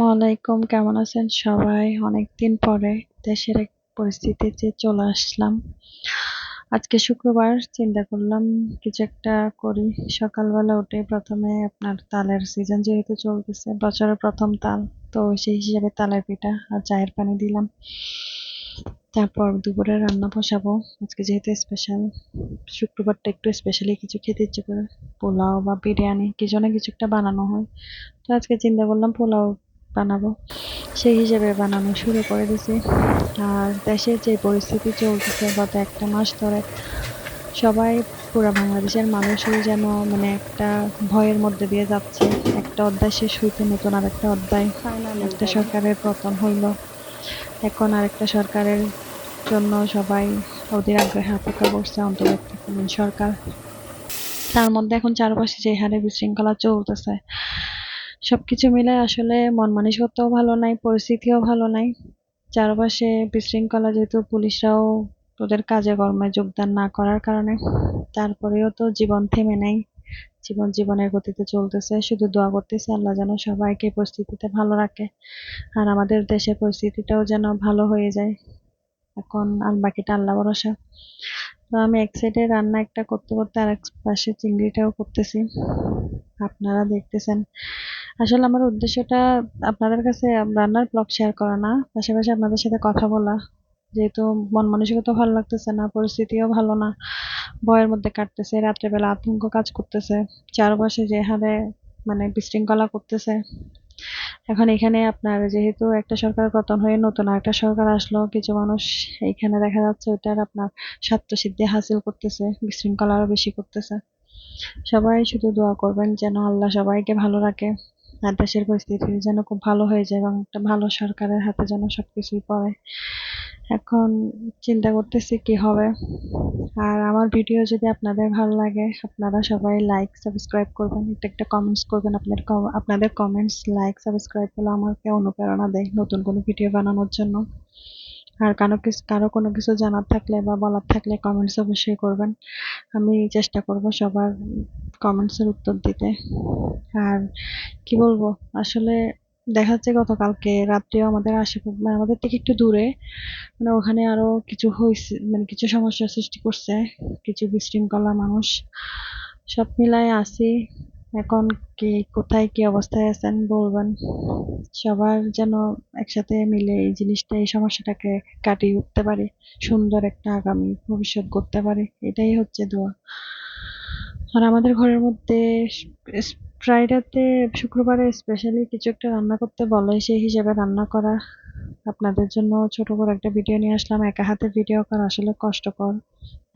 আসসালামাইকুম কেমন আছেন সবাই? অনেকদিন পরে দেশের এক পরিস্থিতিতে চলে আসলাম। আজকে শুক্রবার, চিন্তা করলাম কিছু একটা করি। সকালবেলা উঠে প্রথমে আপনার তালের সিজন যেহেতু চলতেছে, বছরের প্রথম তাল, তো সেই হিসাবে তালের পিঠা আর চায়ের পানি দিলাম। তারপর দুপুরে রান্না বসাবো। আজকে যেহেতু স্পেশাল শুক্রবারটা একটু স্পেশালি কিছু খেতে ইচ্ছে করে, পোলাও বা বিরিয়ানি কিছু না কিছু একটা বানানো হয়। তো আজকে চিন্তা করলাম পোলাও বানাবো। সেই হিসেবে বানানো শুরু করে দিছি। আর দেশের যে পরিস্থিতি চলতেছে গত একটা মাস ধরে সবাই পুরো বাংলাদেশের মানুষই যেন মানে একটা ভয়ের মধ্যে দিয়ে যাচ্ছে। একটা অধ্যায় শেষ হইতে নতুন আর একটা অধ্যায়। একটা সরকারের পতন হইল। এখন আর একটা সরকারের জন্য সবাই অধীর আগ্রহে অপেক্ষা করছে অন্তর্বর্তীকালীন সরকার। তার মধ্যে এখন চারপাশে যে হারে বিশৃঙ্খলা চলতেছে সবকিছু মিলে আসলে মন মানসিকতাও ভালো নাই, পরিস্থিতিও ভালো নাই। চারপাশে বিশৃঙ্খলা যেহেতু পুলিশরাও ওদের কাজে কর্মে যোগদান না করার কারণে। তারপরেও তো জীবন থেমে নাই, জীবন জীবনের গতিতে চলতেছে, শুধু দোয়া করতেছে আল্লাহ যেন সবাইকে পরিস্থিতিতে ভালো রাখে আর আমাদের দেশের পরিস্থিতিটাও যেন ভালো হয়ে যায়। এখন আর বাকিটা আল্লাহ ভরসা। তো আমি এক সাইডে রান্না একটা করতে করতে আর এক পাশে চিংড়িটাও করতেছি। আপনারা দেখতেছেন। আসলে আমার উদ্দেশ্যটা আপনাদের কাছে রান্নার ব্লগ শেয়ার করা না, পাশাপাশি আপনাদের সাথে কথা বলা। যেহেতু মন মানসিকতা ভালো লাগতেছে না, পরিস্থিতিও ভালো না, ভয়ের মধ্যে কাটতেছে, রাত্রেবেলা আতঙ্ক কাজ করতেছে, চারপাশে যে হারে মানে বিশৃঙ্খলা করতেছে। এখন এখানে আপনার যেহেতু একটা সরকার পতন হয়ে নতুন একটা সরকার আসলো, কিছু মানুষ এখানে দেখা যাচ্ছে ওটার আপনার স্বার্থ সিদ্ধি হাসিল করতেছে বিশৃঙ্খলা আরও বেশি করতেছে। সবাই শুধু দোয়া করবেন যেন আল্লাহ সবাইকে ভালো রাখে, আর দেশের পরিস্থিতি যেন খুব ভালো হয়ে যায় এবং একটা ভালো সরকারের হাতে যেন সবকিছুই পড়ে। এখন চিন্তা করতেছি কি হবে। আর আমার ভিডিও যদি আপনাদের ভালো লাগে, আপনারা সবাই লাইক সাবস্ক্রাইব করবেন, একটা একটা কমেন্টস করবেন, আপনাদের আপনাদের কমেন্টস লাইক সাবস্ক্রাইব হলো আমাকে অনুপ্রেরণা দেয় নতুন কোনো ভিডিও বানানোর জন্য। আর কারও কিছু, কারও কোনো কিছু জানার থাকলে বা বলার থাকলে কমেন্টস অবশ্যই করবেন। আমি চেষ্টা করব সবার কমেন্টসের উত্তর দিতে। আর কি বলব, আসলে দেখা যাচ্ছে গতকালকে রাত্রেও আমাদের আশেপাশে মানে আমাদের থেকে একটু দূরে মানে ওখানে আরও কিছু হয়েছে মানে কিছু সমস্যার সৃষ্টি করছে, কিছু বিশৃঙ্খলা মানুষ, সব মিলায় আসি। এখন কি, কোথায় কি অবস্থায় আছেন বলবেন? সবার যেন একসাথে মিলে এই জিনিসটা, এই সমস্যাটাকে কাটিয়ে উঠতে পারে, সুন্দর একটা আগামী ভবিষ্যৎ করতে পারে, এটাই হচ্ছে দোয়া। আর আমাদের ঘরের মধ্যে ফ্রাইডেতে শুক্রবারে স্পেশালি কিছু একটা রান্না করতে বলে, সেই হিসেবে রান্না করা আপনাদের জন্য ছোট করে একটা ভিডিও নিয়ে আসলাম। একা হাতে ভিডিও করা আসলে কষ্টকর।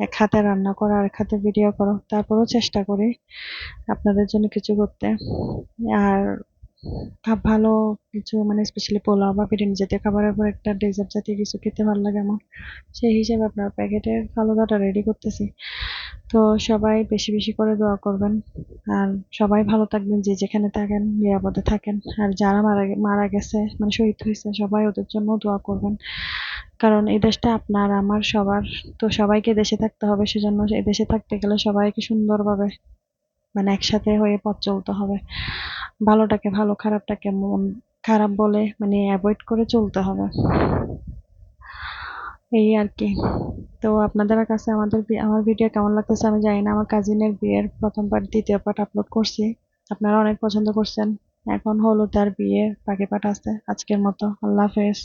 এক হাতে রান্না করা আর এক হাতে ভিডিও করো। তারপরেও চেষ্টা করি আপনাদের জন্য কিছু করতে। আর ভালো কিছু মানে স্পেশালি পোলাও বা বিরিয়ানি জাতীয় খাবারের পর একটা ডেজার্ট জাতীয় কিছু খেতে ভালো লাগে আমার। সেই হিসেবে আপনার প্যাকেটের ফালুদাটা রেডি করতেছি। তো সবাই বেশি বেশি করে দোয়া করবেন। আর সবাই ভালো থাকবেন, যে যেখানে থাকেন, নিরাপদে থাকেন। আর যারা মারা মারা গেছে মানে শহীদ হয়েছে, সবাই ওদের জন্য দোয়া করবেন। কারণ এই দেশটা আপনার, আমার, সবার। তো সবাইকে দেশে থাকতে হবে, সেজন্য এই দেশে থাকতে গেলে সবাইকে সুন্দরভাবে মানে একসাথে হয়ে পথ চলতে হবে। ভালোটাকে ভালো, খারাপটাকে মন, খারাপ বলে মানে অ্যাভয়েড করে চলতে হবে। এই আর কি। তো আপনাদের কাছে আমাদের আমার ভিডিও কেমন লাগতেছে আমি জানি না। আমার কাজিনের বিয়ের প্রথমবার দ্বিতীয় পার্ট আপলোড করছি। আপনারা অনেক পছন্দ করছেন। এখন হলো তার বিয়ে বাকি পাঠ আছে। আজকের মতো। আল্লাহ হাফেজ।